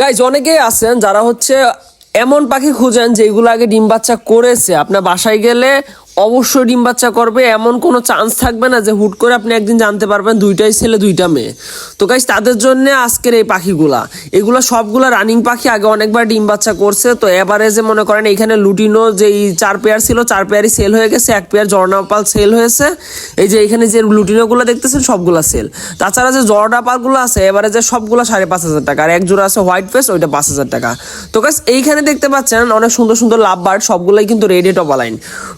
Guys অনেকেই আছেন যারা হচ্ছে এমন পাখি খুঁজেন যেগুলো আগে ডিম বাচ্চা করেছে। আপনার বাসায় গেলে অবশ্যই ডিম বাচ্চা করবে, এমন কোনো চান্স থাকবে না যে হুট করে আপনি একদিন জানতে পারবেন দুইটাই ছেলে, দুইটা মেয়ে। তো গাইজ তাদের জন্য আজকের এই পাখিগুলা। এগুলো সবগুলা রানিং পাখি, আগে অনেকবার ডিম বাচ্চা করছে। তো এভারেজে মনে করেন এখানে লুটিনো যেই চার পেয়ার ছিল, চার পেয়ারই সেল হয়ে গেছে, এক পেয়ার জর্নাপাল সেল হয়েছে। এই যে এখানে যে লুটিনোগুলো দেখতেছেন, সবগুলা সেল তাছাড়া যে জর্নাপালগুলো আছে এবারে যে সবগুলো সাড়ে পাঁচ হাজার টাকা, আর এক জোড়া আছে হোয়াইট ফেস ওইটা পাঁচ হাজার টাকা। তো গাছ এইখানে দেখতে পাচ্ছেন, অনেক সুন্দর সুন্দর লাভ বার্ড সবগুলোই কিন্তু রেডি টপা লাইন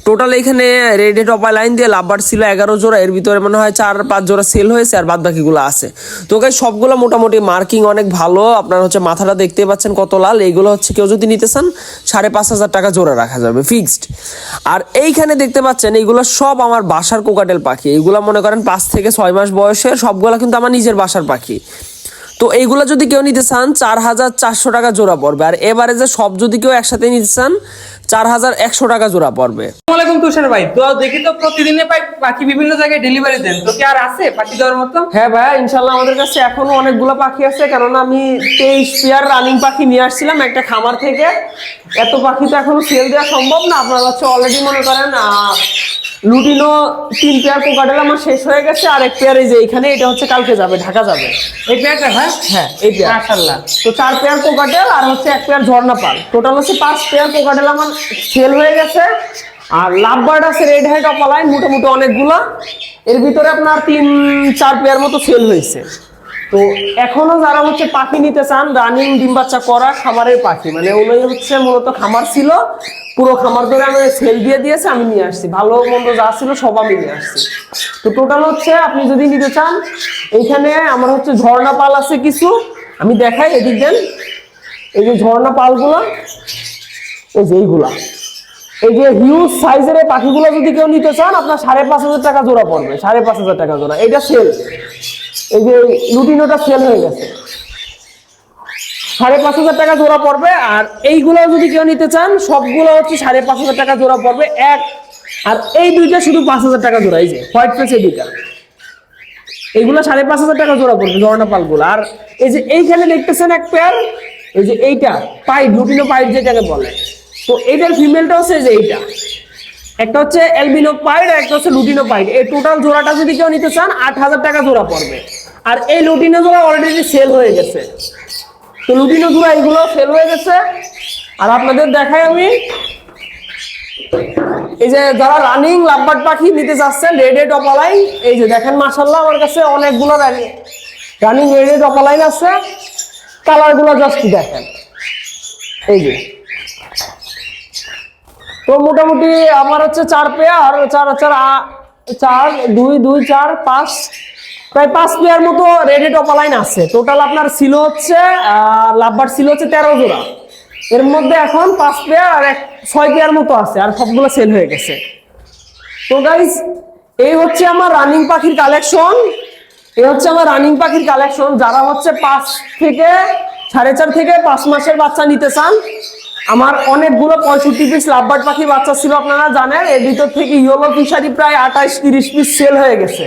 টোটাল এখানে রেডি টপা লাইন দিয়ে লাভবার ছিল, এগারো জোড়া, এর ভিতরে মনে হয় চার, পাঁচ জোড়া সেল হয়েছে আর বাদ বাকিগুলো আছে। তো গাছ সবগুলো মোটামুটি মার্কিং অনেক ভালো। আপনার হচ্ছে মাথাটা দেখতে পাচ্ছেন কত লাল। এইগুলো হচ্ছে কেউ যদি নিতে চান, সাড়ে পাঁচ হাজার টাকা জোড়া রাখা যাবে ফিক্সড আর এইখানে দেখতে পাচ্ছেন এইগুলো সব আমার বাসার কোকাটেল পাখি। এইগুলো মনে করেন পাঁচ থেকে ছয় মাস বয়সের, সবগুলো কিন্তু আমার নিজের বাসার পাখি। তো এইগুলো যদি কেউ নিতে চান, চার হাজার চারশো টাকা জোড়া পড়বে। আর এবারে যে সব যদি কেউ একসাথে নিতে চান চার হাজার একশো টাকা জোড়া পড়বে। আসসালামাইকুম তুষার ভাই তো দেখি তো প্রতিদিনে পাই পাখি বিভিন্ন জায়গায় ডেলিভারি দেন। তো কি আর আছে পাখি দেওয়ার মতো? হ্যাঁ ভাই ইনশাল্লাহ আমাদের কাছে এখনও অনেকগুলো পাখি আছে কেননা আমি তেইশ পেয়ার রানিং পাখি নিয়ে আসছিলাম একটা খামার থেকে। এত পাখি তো এখনও সেল দেওয়া সম্ভব না আপনারা হচ্ছে অলরেডি মনে করেন লুটিনো তিন পেয়ার কোকাটেল আমার শেষ হয়ে গেছে আর এক পেয়ার এই যে এখানে এটা হচ্ছে কালকে যাবে ঢাকা যাবে। এই পেয়ারটা হ্যাঁ? হ্যাঁ এই পেয়ার মাশাআল্লাহ। তো চার পেয়ার কোকাটেল আর হচ্ছে এক পেয়ার ঝর্ণা পাল। টোটাল হচ্ছে পাঁচ পেয়ার কোকাটেল আমার সেল হয়ে গেছে। আর লাভ বার্ড আছে রেড হেড অপালাইন মোটামুটি অনেকগুলো। এর ভিতরে আপনার তিন চার পেয়ার মতো সেল হয়েছে। তো এখনও যারা হচ্ছে পাখি নিতে চান, রানিং ডিম বাচ্চা করা খামারের পাখি মানে উনি হচ্ছে মূলত খামার ছিল, পুরো খামার ধরে আমি সেল দিয়ে দিয়েছে, আমি নিয়ে আসছি। ভালো মন্দ যা ছিল সব আমি নিয়ে আসছি। তো টোটাল হচ্ছে আপনি যদি নিতে চান, এইখানে আমার হচ্ছে ঝর্ণা পাল আছে কিছু, আমি দেখাই, এদিক দেন। এই যে ঝর্ণা পালগুলো, এই যে এইগুলা। এই যে হিউজ সাইজের পাখিগুলো যদি কেউ নিতে চান, আপনার সাড়ে পাঁচ হাজার টাকা জোড়া পড়বে, সাড়ে পাঁচ হাজার টাকা জোড়া। এটা সেল এই যে লুটিনোটা সেল হয়ে গেছে। সাড়ে পাঁচ হাজার টাকা জোড়া পড়বে, আর এইগুলো যদি কেউ নিতে চান, সবগুলো হচ্ছে সাড়ে পাঁচ হাজার টাকা জোড়া পড়বে, এক, আর এই দুইটা শুধু পাঁচ হাজার টাকা জোড়া, এই যে হোয়াইট ফেস এই দুইটা। এইগুলো সাড়ে পাঁচ হাজার টাকা জোড়া পড়বে, ঝর্ণা পালগুলো। আর এই যে এইখানে দেখতেছেন এক পেয়ার এই যে এইটা, পাইপ লুটিনো পাইপ যেটাকে বলে। তো এইটার ফিমেলটা হচ্ছে যে এইটা। একটা হচ্ছে এলবিনো পাইড আর একটা হচ্ছে লুটিনো পাইড এই টোটাল জোড়াটা যদি কেউ নিতে চান, আট হাজার টাকা জোড়া পড়বে। আর এই লুটিনো জোড়া অলরেডি সেল হয়ে গেছে। তো লুটিনো জোড়া এগুলো সেল হয়ে গেছে। আর আপনাদের দেখাই আমি। এই যে যারা রানিং লাভবার্ড পাখি নিতে চাচ্ছেন রেডে টপালাইন এই যে দেখেন মাসাল্লাহ আমার কাছে অনেকগুলো রানিং রেডে টপালাইন আছে। কালারগুলো জাস্ট দেখেন। এই যে। তো মোটামুটি আমার হচ্ছে চার পেয়ার চার চার চার, দুই দুই, চার, পাঁচ প্রায় পাঁচ পেয়ার মতো রেডি টপালাইন আছে। টোটাল আপনার ছিল হচ্ছে লাভবার ছিল হচ্ছে তেরো জোড়া। এর মধ্যে এখন পাঁচ পেয়ার আর এক, ছয় পেয়ার মতো আছে আর সবগুলো সেল হয়ে গেছে। তো গাইজ এই হচ্ছে আমার রানিং পাখির কালেকশন এই হচ্ছে আমার রানিং পাখির কালেকশন যারা হচ্ছে পাঁচ থেকে, সাড়ে চার থেকে পাঁচ মাসের বাচ্চা নিতে চান, আমার অনেকগুলো পঁয়ষট্টি পিস লাভবার্ড পাখি বাচ্চা ছিল আপনারা জানেন। এর ভিতর থেকে ইয়েলো ফিশারি প্রায় আঠাশ, তিরিশ পিস সেল হয়ে গেছে।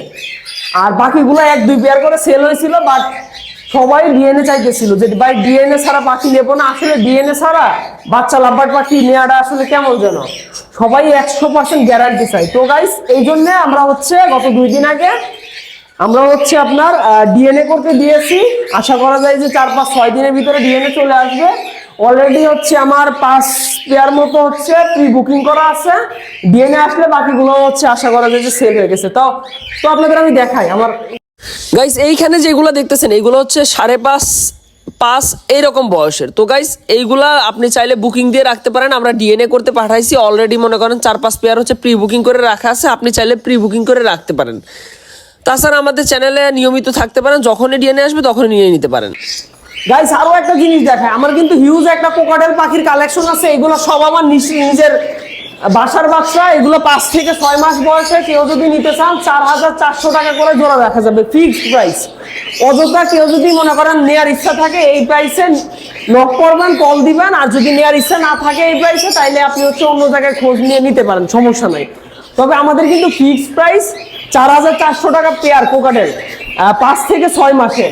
আর বাকিগুলো এক, দুই পেয়ার করে সেল হয়েছিল বাট সবাই ডিএনএ চাইতেছিল যে ভাই ডিএনএ ছাড়া পাখি নেব না। আসলে ডিএনএ ছাড়া বাচ্চা লাভবার্ড পাখি নেওয়াটা আসলে কেমন যেন? সবাই একশো পার্সেন্ট গ্যারান্টি চাই। তো গাইস এই জন্য আমরা হচ্ছে গত দুই দিন আগে আমরা হচ্ছে আপনার ডিএনএ করতে দিয়েছি। আশা করা যায় যে চার পাঁচ ছয় দিনের ভিতরে ডিএনএ চলে আসবে। অলরেডি হচ্ছে আমার পাঁচ পেয়ার মতো হচ্ছে প্রি বুকিং করা আছে। ডিএনএ আসলে বাকিগুলো হচ্ছে আশা করা যায় যে সেল হয়ে গেছে। তো তো আপনাদের আমি দেখাই আমার গাইস এইখানে যেগুলো দেখতেছেন এইগুলো হচ্ছে সাড়ে পাঁচ পাঁচ এইরকম বয়সের। তো গাইস এইগুলা আপনি চাইলে বুকিং দিয়ে রাখতে পারেন। আমরা ডিএনএ করতে পাঠাইছি অলরেডি মনে করেন চার, পাঁচ পেয়ার হচ্ছে প্রি বুকিং করে রাখা আছে। আপনি চাইলে প্রি বুকিং করে রাখতে পারেন। তাছাড়া আমাদের চ্যানেলে নিয়মিত থাকতে পারেন। যখনই ডিএনএ আসবে, তখনই নিয়ে নিতে পারেন। গাইস আরও একটা জিনিস দেখায় আমার কিন্তু হিউজ একটা কোকাটেল পাখির কালেকশন আছে। এগুলো সব আমার নিজ- নিজের বাসার বাচ্চা এগুলো পাঁচ থেকে ছয় মাস বয়সে কেউ যদি নিতে চান চার হাজার চারশো টাকা করে জোড়া দেখা যাবে ফিক্সড প্রাইস অযথা কেউ যদি মনে করেন নেয়ার ইচ্ছা থাকে এই প্রাইসে নক করবেন কল দিবেন। আর যদি নেয়ার ইচ্ছা না থাকে এই প্রাইসে তাইলে আপনি হচ্ছে অন্য জায়গায় খোঁজ নিয়ে নিতে পারেন। সমস্যা নাই। তবে আমাদের কিন্তু ফিক্সড প্রাইস চার হাজার চারশো টাকা পেয়ার কোকাটেল আহ, পাঁচ থেকে ছয় মাসে।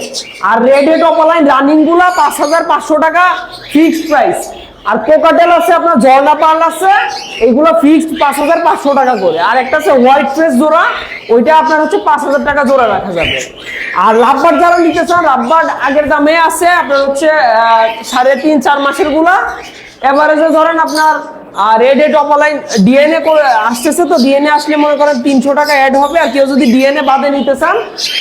আর রেডে টপালাইন রানিংগুলা পাঁচ হাজার পাঁচশো টাকা ফিক্সড প্রাইস আর কোকাটেল আছে আপনার ঝর্ণা পার্ল আছে, এগুলো ফিক্সড পাঁচ হাজার পাঁচশো টাকা করে। আর একটা আছে হোয়াইট ফ্রেশ জোড়া, ওইটা আপনার হচ্ছে পাঁচ হাজার টাকা জোড়া রাখা যাবে। আর লাভবার যারা নিতে চান লাভবার আগের দামে আছে আপনার হচ্ছে সাড়ে তিন, চার মাসেরগুলা। এভারেজে ধরেন আপনার আর রেড এড অফলাইন ডিএনএ করে আসতেছে তো ডিএনএ আসলে মনে করেন তিনশো টাকা অ্যাড হবে, আর কেউ যদি ডিএনএ বাদে নিতে চান,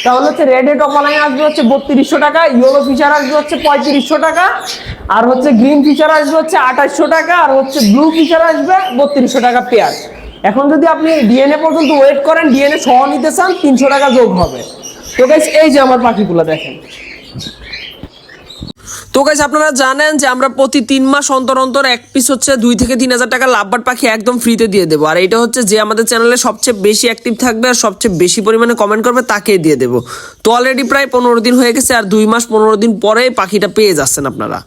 তাহলে হচ্ছে রেড এড অফলাইন আসবে হচ্ছে বত্রিশশো টাকা ইয়েলো ফিচার আসবে হচ্ছে পঁয়ত্রিশশো টাকা, আর হচ্ছে গ্রিন ফিচার আসবে হচ্ছে আঠাশশো টাকা, আর হচ্ছে ব্লু ফিচার আসবে বত্রিশশো টাকা পেয়ার এখন যদি আপনি ডিএনএ পর্যন্ত ওয়েট করেন ডিএনএ সহ নিতে চান, তিনশো টাকা যোগ হবে। তো গাইস এই যে আমার পাখিগুলো দেখেন। তো কাছে আপনারা জানেন যে আমরা প্রতি তিন মাস অন্তর অন্তর এক পিস হচ্ছে দুই থেকে তিন হাজার টাকা লাভবার পাখি একদম ফ্রিতে দিয়ে দেবো। আর এটা হচ্ছে যে আমাদের চ্যানেলে সবচেয়ে বেশি অ্যাক্টিভ থাকবে আর সবচেয়ে বেশি পরিমাণে কমেন্ট করবে তাকে দিয়ে দেবো। তো অলরেডি প্রায় পনেরো দিন হয়ে গেছে আর দুই মাস পনেরো দিন পরে পাখিটা পেয়ে যাচ্ছেন আপনারা।